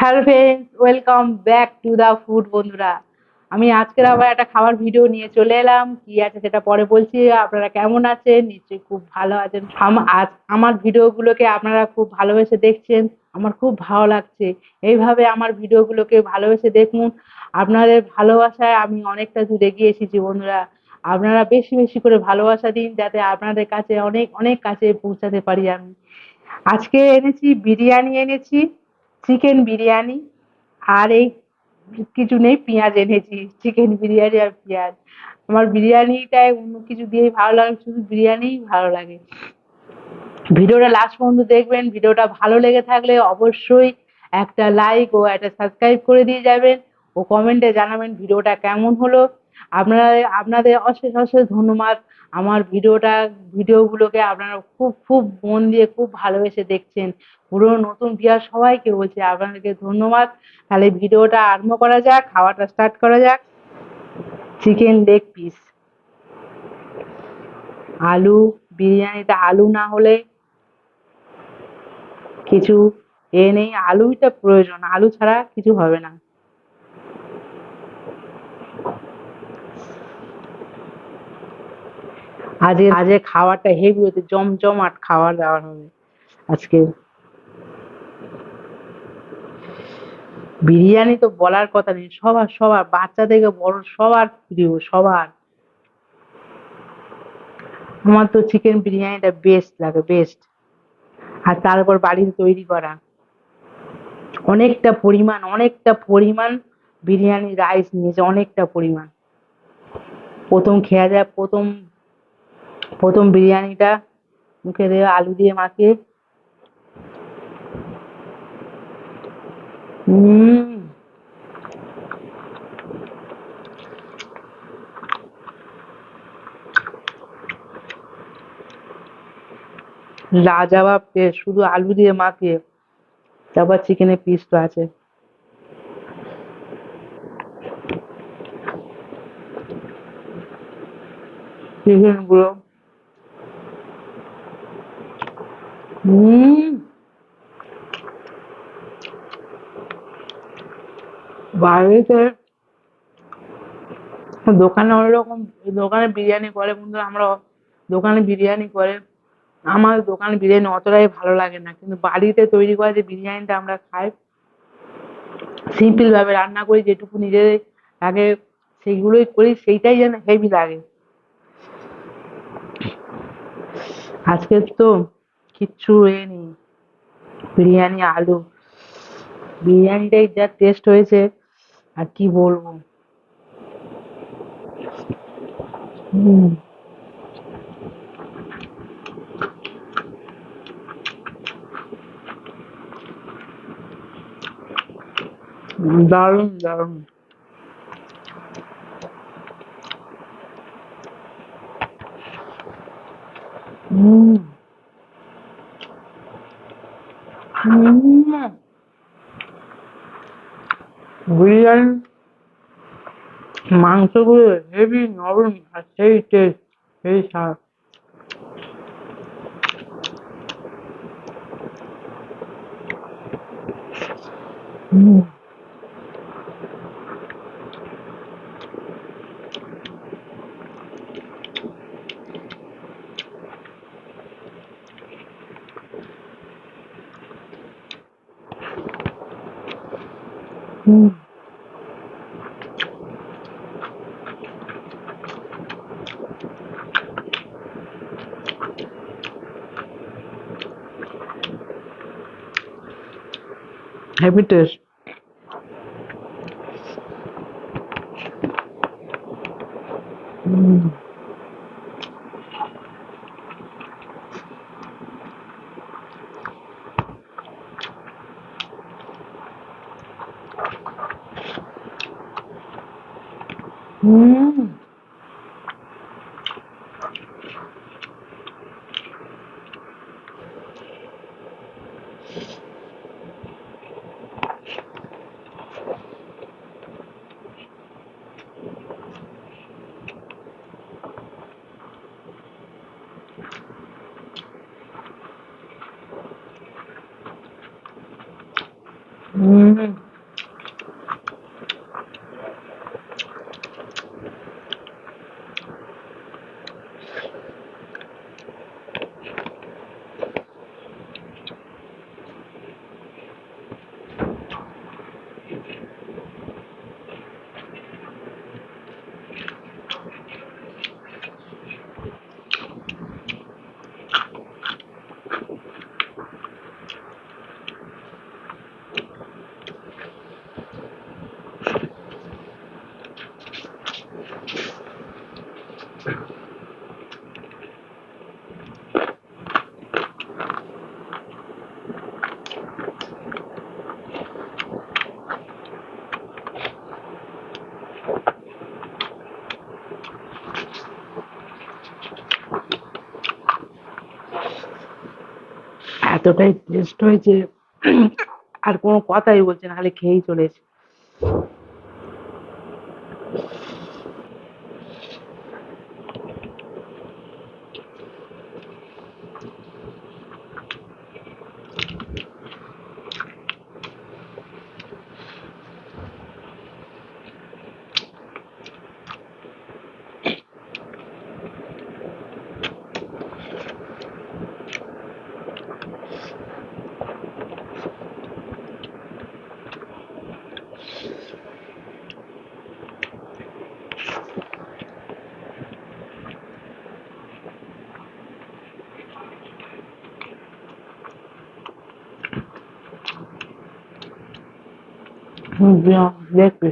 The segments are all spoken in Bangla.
Hello friends welcome back to the food বন্ধুরা। আমি আজকের আবার একটা খাবার ভিডিও নিয়ে চলে এলাম। কি আছে সেটা পরে বলছি। আপনারা কেমন আছেন? নিশ্চয়ই খুব ভালো আছেন। আজ আমার ভিডিওগুলোকে আপনারা খুব ভালোবেসে দেখছেন। আমার খুব ভালো লাগছে। এইভাবে আমার ভিডিওগুলোকে ভালোবেসে দেখুন। আপনাদের ভালোবাসায় আমি অনেকটা দূরে গিয়ে এসেছি, বন্ধুরা। আপনারা বেশি বেশি করে ভালোবাসা দিন, যাতে আপনাদের কাছে অনেক অনেক কাছে পৌঁছাতে পারি আমি। আজকে এনেছি, বিরিয়ানি এনেছি। চিকেন বিরিয়ানি আর এই কিছু নেই, পেঁয়াজ এনেছি। চিকেন বিরিয়ানি আর পেঁয়াজ। আমার বিরিয়ানিটায় অন্য কিছু দিয়েই ভালো লাগে, শুধু বিরিয়ানিই ভালো লাগে। ভিডিওটা লাস্ট পর্যন্ত দেখবেন, ভিডিওটা ভালো লেগে থাকলে অবশ্যই একটা লাইক ও একটা সাবস্ক্রাইব করে দিয়ে যাবেন। ও কমেন্টে জানাবেন ভিডিওটা কেমন হলো। আপনারা, আপনাদের অশেষ অশেষ ধন্যবাদ। আমার ভিডিওটা, ভিডিওগুলোকে আপনারা খুব খুব মন দিয়ে খুব ভালোবেসে দেখছেন। পুরো নতুন ভিউয়ার সবাইকে বলছি, আপনাদেরকে ধন্যবাদ। তাহলে ভিডিওটা আরম্ভ করা যাক, খাওয়াটা স্টার্ট করা যাক। চিকেন লেগ পিস আলু, বিরিয়ানিতে আলু না হলে কিছু এ নেই আলুইটা প্রয়োজন। আলু ছাড়া কিছু হবে না। আজকে আজকে খাবারটা হেভি হতে জমজমাট খাবার দাবার হবে। আজকে বিরিয়ানি তো বলার কথা নেই, সবার সবার, বাচ্চা থেকে বড় সবার প্রিয়, সবার। আমার তো চিকেন বিরিয়ানিটা বেস্ট লাগে বেস্ট আর তারপর বাড়িতে তৈরি করা। অনেকটা পরিমাণ অনেকটা পরিমাণ বিরিয়ানি রাইস নিয়েছে, অনেকটা পরিমাণ। প্রথম খেয়া যায়, প্রথম প্রথম বিরিয়ানিটা মুখে দিয়ে আলু দিয়ে মাখিয়ে। হুম লাজবাব টেস্ট, শুধু আলু দিয়ে মাখিয়ে, তারপর চিকেনের পিস তো আছে। চিকেনগুলো হুম। বাড়িতে দোকানে অন্যরকম দোকানে বিরিয়ানি করে বন্ধুরা, আমরা দোকানে বিরিয়ানি করে, আমার দোকানে বিরিয়ানি অতটাই ভালো লাগে না। কিন্তু বাড়িতে তৈরি করা যে বিরিয়ানিটা আমরা খাই সিম্পল ভাবে রান্না করি, যেটুকু নিজেদের লাগে, সেইগুলোই করি, সেইটাই যেন হেভি লাগে। আজকে তো কিচ্ছু এ নেই। বিরিয়ানি, আলু। বিরিয়ানিটাই যা টেস্ট হয়েছে, আর কি বলব? দারুণ দারুণ। হুম হুম বিরিয়ানি মাংসগুলো হেভি নরম আর সেই টেস্ট সেই স্বাদ। হুম হুম হেভি টেস্ট হুম হুম এতটাই টেস্ট হয়েছে আর কোনো কথাই বলছে না খালি খেয়েই চলেছে হুম, যা- দেখবি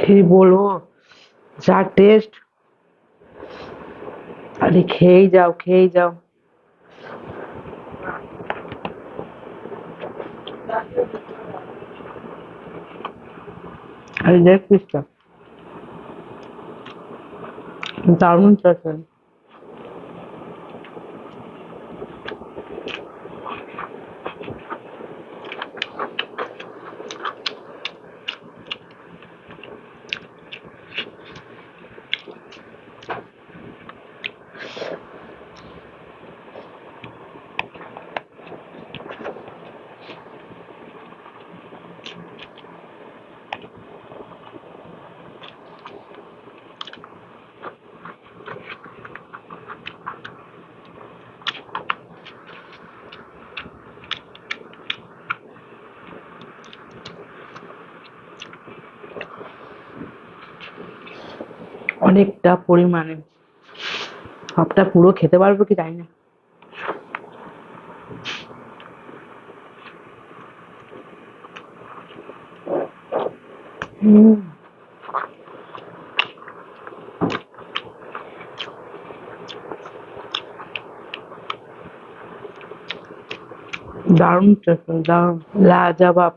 কি বলব যা টেস্ট আরে খেয়েই যাও খেয়েই যাও। আরে দেখ পিসটা দারুণ অনেকটা পরিমাণে। সবটা পুরো খেতে পারব কি জানি না। হুম দারুণ চটকানি দারুণ। লাজবাব।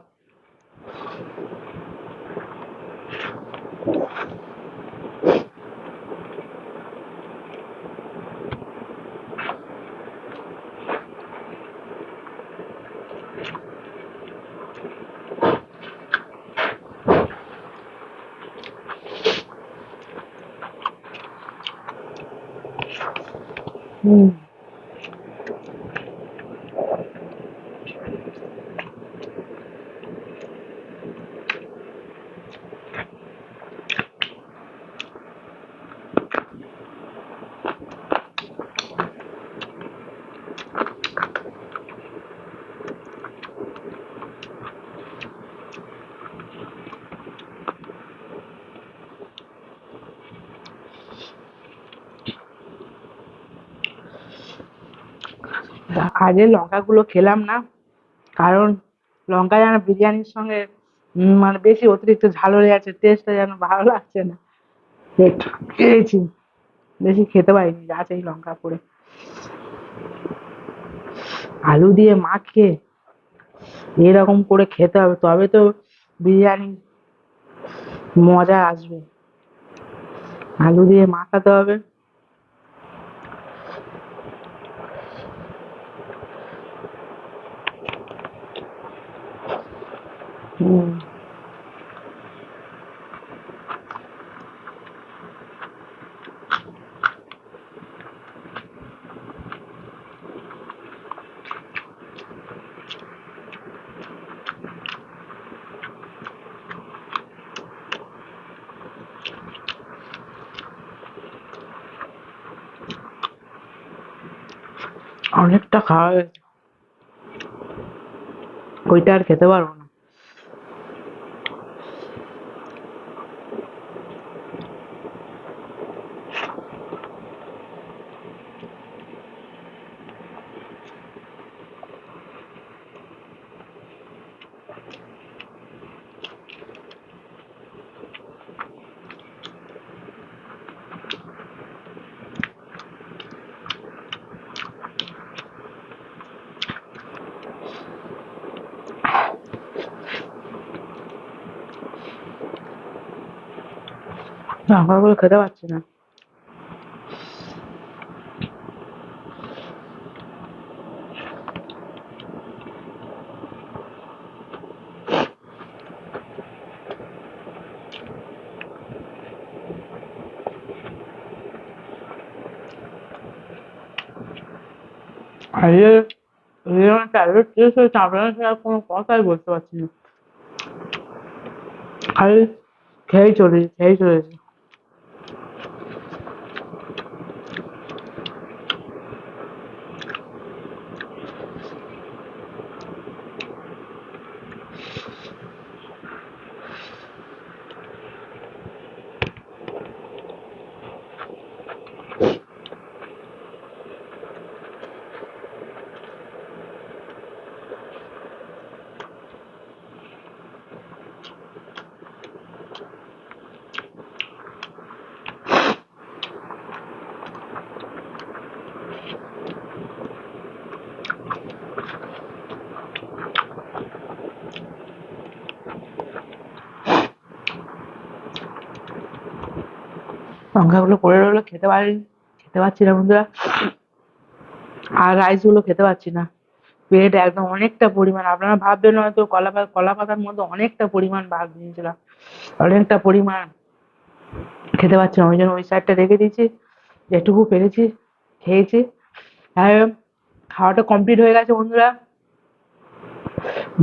হুম আগে লঙ্কাগুলো খেলাম না। কারণ লঙ্কা যেন বিরিয়ানির সঙ্গে মানে বেশি অতিরিক্ত ঝাল হয়ে যাচ্ছে টেস্টটা যেন ভালো লাগছে না। খেয়েছি, বেশি খেতে পারিনি আছে এই লঙ্কা পড়ে। আলু দিয়ে মাখিয়ে এরকম করে খেতে হবে, তবে তো বিরিয়ানি মজা আসবে। আলু দিয়ে মাখাতে হবে। হুম অনেকটা খাওয়া হয়েছে ওইটা আর খেতে পারব না খেতে পারছি না। আমার ট্যাবলেট শেষ কোনো কথাই বলতে পারছি না। খালি খেয়েই চলেছি খেয়েই চলেছি। লঙ্কাগুলো পড়ে রইল, খেতে পারি, খেতে পারছি না বন্ধুরা। আর রাইসগুলো খেতে পারছি না। পেট একদম অনেকটা পরিমাণ, আপনারা ভাববেন হয়তো কলা কলা পাতার মধ্যে অনেকটা পরিমাণ ভাগ নিয়েছিলাম। অনেকটা পরিমাণ। খেতে পারছি না, ওই জন্য ওই সাইডটা রেখে দিয়েছি, যেটুকু পেরেছি, খেয়েছি। আর খাওয়াটা কমপ্লিট হয়ে গেছে বন্ধুরা।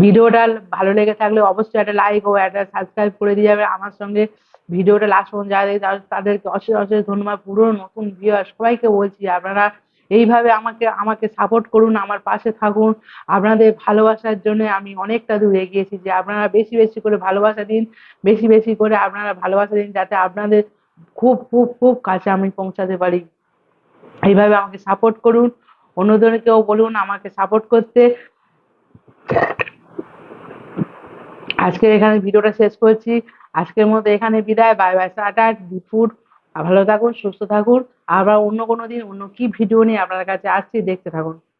ভিডিওটা ভালো লেগে থাকলে অবশ্যই একটা লাইক ও একটা সাবস্ক্রাইব করে দিয়ে যাবে। আমার সঙ্গে ভিডিওটা লাস্ট পর্যন্ত যারা দেখে তাদের- তাদেরকে অশেষ অশেষ ধন্যবাদ। পুরো নতুন ভিউয়ার সবাইকে বলছি, আপনারা এইভাবে আমাকে আমাকে সাপোর্ট করুন, আমার পাশে থাকুন। আপনাদের ভালোবাসার জন্য আমি অনেকটা দূর এগিয়েছি, যে আপনারা বেশি বেশি করে ভালোবাসা দিন, বেশি বেশি করে আপনারা ভালোবাসা দিন, যাতে আপনাদের খুব খুব খুব কাছে আমি পৌঁছাতে পারি। এইভাবে আমাকে সাপোর্ট করুন। অন্যদেরকেও বলুন আমাকে সাপোর্ট করতে। আজকের এখানে ভিডিওটা শেষ করছি। আজকের মতো এখানে বিদায়। বাই বাই টাটা দুপুর ভালো থাকুন, সুস্থ থাকুন। আবার অন্য কোনো দিন, অন্য কি ভিডিও নিয়ে আপনার কাছে আসছি, দেখতে থাকুন।